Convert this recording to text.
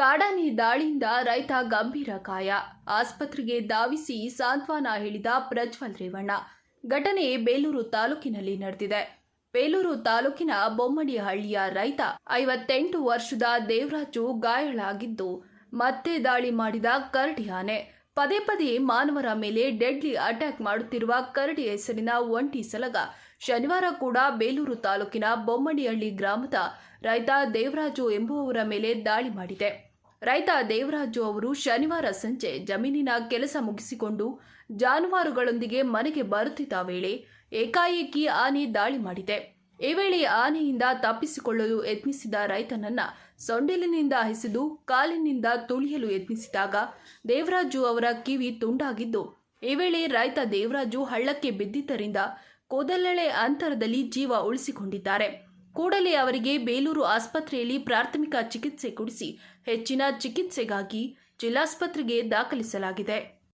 ಕಾಡಾನೆ ದಾಳಿಯಿಂದ ರೈತ ಗಂಭೀರ ಗಾಯ. ಆಸ್ಪತ್ರೆಗೆ ಧಾವಿಸಿ ಸಾಂತ್ವನ ಹೇಳಿದ ಪ್ರಜ್ವಲ್ ರೇವಣ್ಣ. ಘಟನೆ ಬೇಲೂರು ತಾಲೂಕಿನಲ್ಲಿ ನಡೆದಿದೆ. ಬೇಲೂರು ತಾಲೂಕಿನ ಬೊಮ್ಮಡಿಹಳ್ಳಿಯ ರೈತ ಐವತ್ತೆಂಟು ವರ್ಷದ ದೇವರಾಜು ಗಾಯಳಾಗಿದ್ದು, ಮತ್ತೆ ದಾಳಿ ಮಾಡಿದ ಕರಡಿ ಆನೆ. ಪದೇ ಪದೇ ಮಾನವರ ಮೇಲೆ ಡೆಡ್ಲಿ ಅಟ್ಯಾಕ್ ಮಾಡುತ್ತಿರುವ ಕರಡಿ ಹೆಸರಿನ ಒಂಟಿ ಸಲಗ ಶನಿವಾರ ಕೂಡ ಬೇಲೂರು ತಾಲೂಕಿನ ಬೊಮ್ಮಡಿಹಳ್ಳಿ ಗ್ರಾಮದ ರೈತ ದೇವರಾಜು ಎಂಬುವವರ ಮೇಲೆ ದಾಳಿ ಮಾಡಿದೆ. ರೈತ ದೇವರಾಜು ಅವರು ಶನಿವಾರ ಸಂಜೆ ಜಮೀನಿನ ಕೆಲಸ ಮುಗಿಸಿಕೊಂಡು ಜಾನುವಾರುಗಳೊಂದಿಗೆ ಮನೆಗೆ ಬರುತ್ತಿದ್ದ ವೇಳೆ ಏಕಾಏಕಿ ಆನೆ ದಾಳಿ ಮಾಡಿದೆ. ಈ ವೇಳೆ ಆನೆಯಿಂದ ತಪ್ಪಿಸಿಕೊಳ್ಳಲು ಯತ್ನಿಸಿದ ರೈತನನ್ನ ಸೊಂಡಿಲಿನಿಂದ ಹಿಸಿದು ಕಾಲಿನಿಂದ ತುಳಿಯಲು ಯತ್ನಿಸಿದಾಗ ದೇವರಾಜು ಅವರ ಕಿವಿ ತುಂಡಾಗಿದ್ದು, ಈ ವೇಳೆ ರೈತ ದೇವರಾಜು ಹಳ್ಳಕ್ಕೆ ಬಿದ್ದಿದ್ದರಿಂದ ಕೂದಲೆಳೆ ಅಂತರದಲ್ಲಿ ಜೀವ ಉಳಿಸಿಕೊಂಡಿದ್ದಾರೆ. ಕೂಡಲೇ ಅವರಿಗೆ ಬೇಲೂರು ಆಸ್ಪತ್ರೆಯಲ್ಲಿ ಪ್ರಾಥಮಿಕ ಚಿಕಿತ್ಸೆ ಕೊಡಿಸಿ ಹೆಚ್ಚಿನ ಚಿಕಿತ್ಸೆಗಾಗಿ ಜಿಲ್ಲಾಸ್ಪತ್ರೆಗೆ ದಾಖಲಿಸಲಾಗಿದೆ.